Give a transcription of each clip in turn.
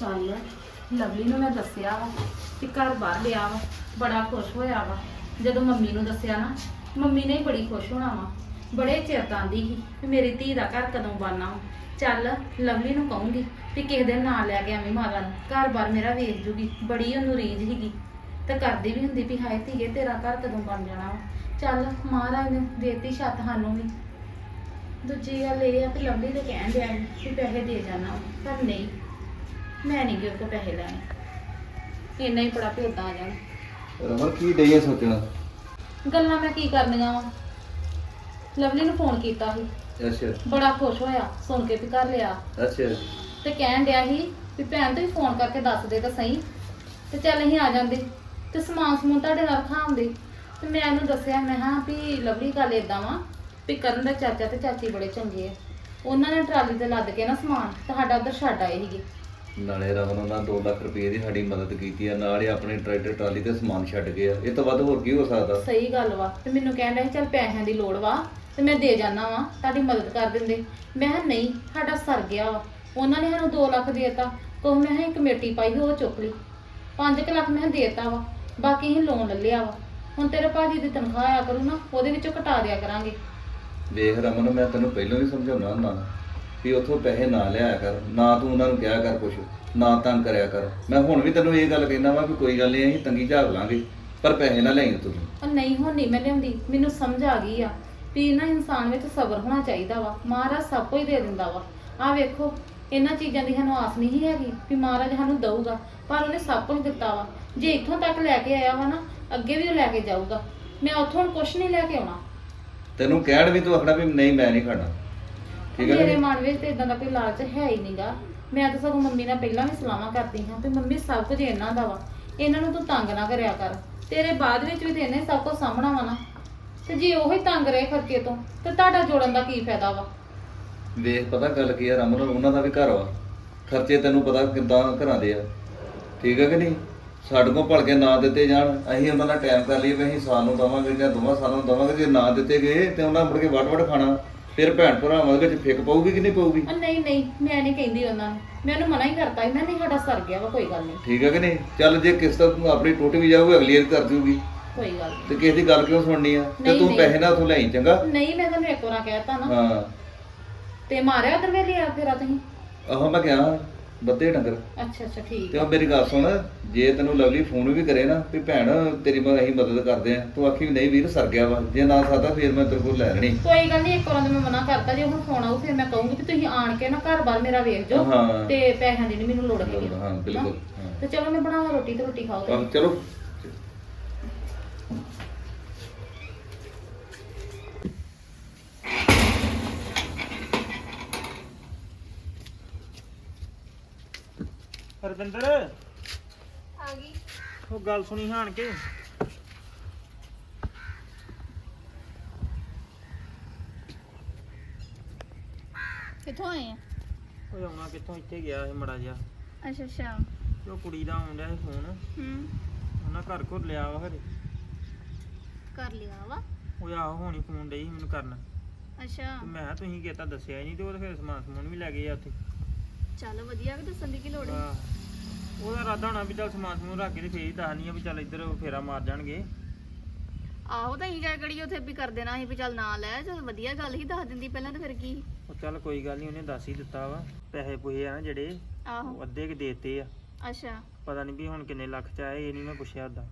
ਚੱਲ ਲਵਲੀ ਨੂੰ ਮੈਂ ਦੱਸਿਆ ਵਾ ਕਿ ਘਰ ਬਾਹਰ ਲਿਆ ਵਾ, ਬੜਾ ਖੁਸ਼ ਹੋਇਆ ਵਾ। ਜਦੋਂ ਮੰਮੀ ਨੂੰ ਦੱਸਿਆ ਨਾ, ਮੰਮੀ ਨੇ ਹੀ ਬੜੀ ਖੁਸ਼ ਹੋਣਾ ਵਾ। ਬੜੇ ਚਿਰ ਤਾਂ ਆਂਦੀ ਸੀ ਕਿ ਮੇਰੀ ਧੀ ਦਾ ਘਰ ਕਦੋਂ ਬਣਨਾ ਵਾ। ਚੱਲ ਲਵਲੀ ਨੂੰ ਕਹੂੰਗੀ ਵੀ ਕਿਸੇ ਦਿਨ ਨਾਂ ਲੈ ਕੇ ਆਵੀਂ ਮਾਤਾ ਨੂੰ। ਘਰ ਬਾਰ ਮੇਰਾ ਵੇਖ ਜੂਗੀ, ਬੜੀ ਉਹਨੂੰ ਰੀਝ ਸੀਗੀ। ਤੇ ਕਰਦੀ ਵੀ ਹੁੰਦੀ ਵੀ ਹਾਏ ਧੀਏ, ਤੇਰਾ ਘਰ ਕਦੋਂ ਬਣ ਜਾਣਾ ਵਾ। ਚੱਲ ਮਹਾਰਾਜ ਨੇ ਦੇਤੀ ਛੱਤ ਸਾਨੂੰ ਵੀ। ਦੂਜੀ ਗੱਲ ਇਹ ਆ ਕਿ ਲਵਲੀ ਦੇ ਕਹਿਣ ਡਿਆ ਸੀ ਕਿ ਪੈਸੇ ਦੇ ਜਾਣਾ ਪਰ ਨਹੀਂ। ਮੈਂ ਨਹੀਂ ਕਿ ਕੋ ਪੈਸੇ ਲੈਣੇ। ਇੰਨਾ ਹੀ ਬੜਾ ਭੇਦਾ ਆ ਜਾਣਾ। ਰਮਨ ਕੀ ਡਈਆਂ ਸੋਚਣਾ? ਗੱਲਾਂ ਮੈਂ ਕੀ ਕਰਨੀਆਂ ਵਾ? ਲਵਲੀ ਨੂੰ ਫੋਨ ਕੀਤਾ ਸੀ। ਅੱਛਾ। ਬੜਾ ਖੁਸ਼ ਹੋਇਆ ਸੁਣ ਕੇ ਵੀ ਘਰ ਲਿਆ। ਅੱਛਾ। ਤੇ ਕਹਿਣ ਡਿਆ ਸੀ ਵੀ ਭੈਣ ਤੁਸੀਂ ਫੋਨ ਕਰਕੇ ਦੱਸ ਦੇ ਤਾਂ ਸਹੀ। ਤੇ ਚੱਲ ਅਸੀਂ ਆ ਜਾਂਦੇ। ਤੇ ਸਮਾਨ ਸਮੂਨ ਤੁਹਾਡੇ ਨਾਲ ਖਾਉਂਦੇ ਤੇ ਮੈਂ ਇਹਨੂੰ ਦੱਸਿਆ ਮੈਂ ਹਾਂ ਵੀ ਲਵਲੀ ਗੱਲ ਏਦਾਂ ਵਾ ਵੀ ਕਰਨ ਦਾ ਚਾਚਾ ਤੇ ਚਾਚੀ ਬੜੇ ਚੰਗੇ ਆ। ਉਹਨਾਂ ਨੇ ਟਰਾਲੀ ਤੇ ਲੱਦ ਕੇ ਨਾ ਸਮਾਨ ਤੁਹਾਡਾ ਉਧਰ ਛੱਡ ਆਏ ਸੀਗੇ। ਨਾਲੇ ਰਮਨ ਉਹਨਾਂ 2 ਲੱਖ ਰੁਪਏ ਦੀ ਸਾਡੀ ਮਦਦ ਕੀਤੀ ਆ ਨਾਲ ਹੀ ਆਪਣੇ ਟਰੈਕਟਰ ਟਰਾਲੀ ਤੇ ਸਮਾਨ ਛੱਡ ਗਏ ਆ। ਇਹ ਤੋਂ ਵੱਧ ਹੋਰ ਕੀ ਹੋ ਸਕਦਾ? ਸਹੀ ਗੱਲ ਵਾ। ਤੇ ਮੈਨੂੰ ਕਹਿਣ ਸੀ ਚੱਲ ਪੈਸਿਆਂ ਦੀ ਲੋੜ ਵਾ ਤੇ ਮੈਂ ਦੇ ਜਾਣਾ ਵਾ ਤੁਹਾਡੀ ਮਦਦ ਕਰ ਦਿੰਦੇ। ਮੈਂ ਕਿਹਾ ਨਹੀਂ ਸਾਡਾ ਸਰ ਗਿਆ ਵਾ। ਉਹਨਾਂ ਨੇ ਸਾਨੂੰ 2 ਲੱਖ ਦੇਤਾ। ਕੋ ਮੈਂ ਕਿਹਾ ਇੱਕ ਕਮੇਟੀ ਪਾਈ ਉਹ ਚੁੱਕ ਲਈ। 5 ਲੱਖ ਮੈਂ ਦੇਤਾ ਵਾ। ਬਾਕੀ ਅਸੀਂ ਲੋਨ ਲੈ ਲਿਆ ਵਾ। ਹੁਣ ਤੇਰੇ ਭਾਜੀ ਦੀ ਤਨਖਾਹ ਆਇਆ ਕਰੂ ਨਾ ਉਹਦੇ ਵਿੱਚੋਂ ਕਟਾ ਦਿਆ ਕਰਾਂਗੇ। ਵੇਖ ਰਮਨ ਮੈਂ ਤੈਨੂੰ ਪਹਿਲਾਂ ਵੀ ਸਮਝਾਉਣਾ ਹੁੰਦਾ ਵੀ ਉੱਥੋਂ ਪੈਸੇ ਨਾ ਲਿਆਇਆ ਕਰ ਨਾ ਤੂੰ ਉਹਨਾਂ ਨੂੰ ਕਿਹਾ ਕਰ ਕੁਛ ਨਾ ਤੰਗ ਕਰਿਆ ਕਰ। ਮੈਂ ਹੁਣ ਵੀ ਤੈਨੂੰ ਇਹ ਗੱਲ ਕਹਿੰਦਾ ਵਾ ਵੀ ਕੋਈ ਗੱਲ ਨਹੀਂ ਅਸੀਂ ਤੰਗੀ ਝਾਕ ਲਾਂਗੇ ਪਰ ਪੈਸੇ ਨਾ ਲਿਆਈ ਤੂੰ ਉਹ ਨਹੀਂ ਹੁਣ ਨਹੀਂ ਮੈਂ ਲਿਆਉਂਦੀ ਮੈਨੂੰ ਸਮਝ ਆ ਗਈ ਆ ਵੀ ਨਾ ਇਨਸਾਨ ਵਿੱਚ ਸਬਰ ਹੋਣਾ ਚਾਹੀਦਾ ਵਾ ਮਹਾਰਾਜ ਸਭ ਕੁਝ ਦੇ ਦਿੰਦਾ ਵਾ। ਆਹ ਵੇਖੋ ਇਹਨਾਂ ਚੀਜ਼ਾਂ ਦੀ ਸਾਨੂੰ ਆਸ ਨਹੀਂ ਹੈਗੀ ਵੀ ਮਹਾਰਾਜ ਸਾਨੂੰ ਦਊਗਾ ਪਰ ਉਹਨੇ ਸਭ ਕੁਝ ਦਿੱਤਾ ਵਾ। ਜੇ ਇੱਥੋਂ ਤੱਕ ਲੈ ਕੇ ਆਇਆ ਵਾ ਨਾ ਅੱਗੇ ਵੀ ਉਹ ਲੈ ਕੇ ਜਾਊਗਾ। ਮੈਂ ਉੱਥੋਂ ਕੁਝ ਨਹੀਂ ਲੈ ਕੇ ਆਉਣਾ। ਤੈਨੂੰ ਕਹਿਣ ਵੀ ਤੂੰ ਆਖਣਾ ਵੀ ਨਹੀਂ ਮੈਂ ਨਹੀਂ ਖਾਣਾ। ਠੀਕ ਹੈ ਮੇਰੇ? ਮਨ ਵਿੱਚ ਤੇ ਇਦਾਂ ਦਾ ਕੋਈ ਲਾਲਚ ਹੈ ਹੀ ਨਹੀਂਗਾ ਮੈਂ ਤਾਂ ਸਗੋਂ ਮੰਮੀ ਨਾਲ ਪਹਿਲਾਂ ਵੀ ਸਲਾਹਾਂ ਕਰਦੀ ਹਾਂ ਵੀ ਮੰਮੀ ਸਭ ਕੁਝ ਇਹਨਾਂ ਦਾ ਵਾ। ਇਹਨਾਂ ਨੂੰ ਤੂੰ ਤੰਗ ਨਾ ਕਰਿਆ ਕਰ। ਤੇਰੇ ਬਾਅਦ ਵਿੱਚ ਵੀ ਤੇ ਇਹਨੇ ਸਭ ਕੁਝ ਸਾਹਮਣਾ ਵਾ ਨਾ। ਤੇ ਜੇ ਉਹੀ ਤੰਗ ਰਹੇ ਖਰਚੇ ਤੋਂ ਤੇ ਤੁਹਾਡਾ ਜੋੜਨ ਦਾ ਕੀ ਫਾਇਦਾ ਵਾ? ਵੇਖ ਪਤਾ ਗੱਲ ਕੀ ਆ? ਰਮਨ ਉਹਨਾਂ ਦਾ ਵੀ ਘਰ ਵਾ। ਖਰਚੇ ਤੈਨੂੰ ਪਤਾ ਕਿੱਦਾਂ ਘਰਾਂ ਦੇ ਆ। ਠੀਕ ਹੈ ਕਿ ਨਹੀਂ? ਸਾਡੇ ਕੋਲ ਭਲ ਕੇ ਨਾ ਦਿੱਤੇ ਜਾਣ। ਅਸੀਂ ਉਹਨਾਂ ਦਾ ਟਾਈਮ ਕਰ ਲਈਏ ਵੀ ਅਸੀਂ ਸਾਲ ਨੂੰ ਦਵਾਂਗੇ ਜਾਂ ਦੋਵਾਂ ਸਾਲਾਂ ਨੂੰ ਦਵਾਂਗੇ। ਜੇ ਨਾ ਦਿੱਤੇ ਗਏ ਤੇ ਉਹਨਾਂ ਮੁੜ ਕੇ ਵੱਡ ਵੱਡ ਖਾਣਾ। ਫਿਰ ਭੈਣ ਭਰਾਵਾਂ ਦੇ ਵਿੱਚ ਫਿੱਕ ਪਊਗੀ ਕਿ ਨਹੀਂ ਪਊਗੀ? ਉਹ ਨਹੀਂ ਨਹੀਂ ਮੈਂ ਨਹੀਂ ਕਹਿੰਦੀ ਉਹਨਾਂ ਨੂੰ। ਮੈਂ ਉਹਨੂੰ ਮਨਾ ਹੀ ਕਰਤਾ ਸੀ ਮੈਂ ਨਹੀਂ ਸਾਡਾ ਸਰ ਗਿਆ ਵਾ ਕੋਈ ਗੱਲ ਨਹੀਂ। ਠੀਕ ਹੈ ਕਿ ਨਹੀਂ? ਚੱਲ ਜੇ ਕਿਸ ਤੂੰ ਆਪਣੀ ਟੁੱਟ ਵੀ ਜਾਊਗੀ ਅਗਲੀ ਵਾਰ ਕਰ ਦੂਗੀ ਕੋਈ ਗੱਲ ਤੇ ਕਿਸੇ ਦੀ ਗੱਲ ਕਿਉਂ ਸੁਣਨੀ ਆ? ਤੇ ਨਹੀਂ, ਤੂੰ ਨਹੀਂ। ਪੈਸੇ ਨਾ ਉਥੋਂ ਲੈਂ ਚੰਗਾ? ਨਹੀਂ ਨਹੀਂ ਮੈਂ ਤੁਹਾਨੂੰ ਇੱਕ ਵਾਰ ਕਹਿਤਾ ਨਾ। ਹਾਂ। ਤੇ ਮਾਰਿਆ ਉਧਰ ਵੇਲੇ ਆ ਫੇਰਾ ਤੁਸੀਂ? ਆਹੋ ਮੈਂ ਕਿਹਾ। ਬੱਤੇ ਡੰਗਰ। ਅੱਛਾ ਅੱਛਾ ਠੀਕ ਤੇ ਉਹ ਮੇਰੀ ਗੱਲ ਸੁਣ ਜੇ ਤੈਨੂੰ ਲਵਲੀ ਫੋਨ ਵੀ ਕਰੇ ਨਾ ਵੀ ਭੈਣ ਤੇਰੀ ਮੈਂ ਅਸੀਂ ਮਦਦ ਕਰਦੇ ਆ ਤੂੰ ਆਖੀ ਵੀ ਨਹੀਂ ਵੀਰ ਸਰ ਗਿਆ ਵਾ। ਜੇ ਨਾ ਸਰਦਾ ਫਿਰ ਮੈਂ ਤੇਰੇ ਕੋਲ ਲੈ ਲੈਣੀ। ਕੋਈ ਗੱਲ ਨਹੀਂ ਇੱਕ ਵਾਰ ਤਾਂ ਮੈਂ ਮਨਾ ਕਰਤਾ ਜੇ ਹੁਣ ਫੋਨ ਆਊ ਫਿਰ ਮੈਂ ਕਹੂੰਗੀ ਕਿ ਤੁਸੀਂ ਆਣ ਕੇ ਨਾ ਘਰ-ਬਾਰ ਮੇਰਾ ਵੇਖ ਜਾਓ ਹਾਂ। ਤੇ ਪੈਸਿਆਂ ਦੀ ਨਹੀਂ ਮੈਨੂੰ ਲੋੜ ਹੈਗੀ। ਹਾਂ ਬਿਲਕੁਲ ਹਾਂ? ਤੇ ਚਲੋ ਮੈਂ ਬਣਾਵਾਂ ਰੋਟੀ ਤੇ ਰੋਟੀ ਖਾਓ। ਚਲੋ। ਹਰਵਿੰਦਰ? ਆ ਗਈ। ਉਹ ਗੱਲ ਸੁਣੀ ਹਾਣ ਕੇ। ਕਿੱਥੋਂ ਆਏ ਆ? ਉਹ ਆਉਣਾ ਕਿੱਥੋਂ? ਇੱਥੇ ਗਿਆ ਸੀ ਮੜਾ ਜਿਹਾ। ਅੱਛਾ ਅੱਛਾ। ਤੇ ਉਹ ਕੁੜੀ ਦਾ ਆਉਣ ਡਿਆ ਸੀ ਫੋਨ। ਹੂੰ। ਉਹਨਾਂ ਘਰ ਘੁਰ ਲਿਆ ਵਾ ਹਰੇ ਕਰ ਲਿਆ ਵਾ? ਉਹ ਆਹੋ ਹੋਣੀ ਫੋਨ ਡਈ ਸੀ ਮੈਨੂੰ ਕਰਨ। ਅੱਛਾ। ਤੇ ਮੈਂ ਕਿਹਾ ਤੁਸੀਂ ਕੀਤਾ ਦੱਸਿਆ ਹੀ ਨਹੀਂ ਤੇ ਉਹ ਤਾਂ ਫਿਰ ਸਮਾਨ ਸਮੂਨ ਵੀ ਲੈ ਗਏ ਆ ਉੱਥੇ। ਚੱਲ ਵਧੀਆ ਕਿ ਦੱਸਣ ਦੀ ਕੀ ਲੋੜ ਹੈ। ਆਹ, ਉਹਦਾ ਇਰਾਦਾ ਹੋਣਾ ਵੀ ਚੱਲ ਸਮਾਨ ਸਮੂਨ ਰੱਖ ਕੇ ਤੇ ਫੇਰ ਹੀ ਦੱਸਣੀ ਆ ਵੀ ਚੱਲ ਇੱਧਰ ਫੇਰਾ ਮਾਰ ਜਾਣਗੇ। ਆਹੋ ਤਾਂ ਹੀ ਜਾ ਕੜੀ ਉੱਥੇ ਵੀ ਕਰ ਦੇਣਾ ਸੀ ਵੀ ਚੱਲ ਨਾ ਲੈ ਚੱਲ ਵਧੀਆ ਗੱਲ ਹੀ ਦੱਸ ਦਿੰਦੀ ਪਹਿਲਾਂ ਤਾਂ ਫਿਰ ਕੀ? ਉਹ ਚੱਲ ਕੋਈ ਗੱਲ ਨਹੀਂ ਉਹਨੇ ਦੱਸ ਹੀ ਦਿੱਤਾ ਵਾ ਪੈਸੇ ਪੁਹੇ ਆ ਨਾ ਜਿਹੜੇ ਉਹ ਆਹੋ ਅੱਧੇ ਕਿ ਦੇਤੇ ਆ। ਅੱਛਾ। ਪਤਾ ਨਹੀਂ ਵੀ ਹੁਣ ਕਿੰਨੇ ਲੱਖ ਚ ਆਏ ਇਹ ਨਹੀਂ ਮੈਂ ਪੁੱਛਿਆ ਉਹਦਾ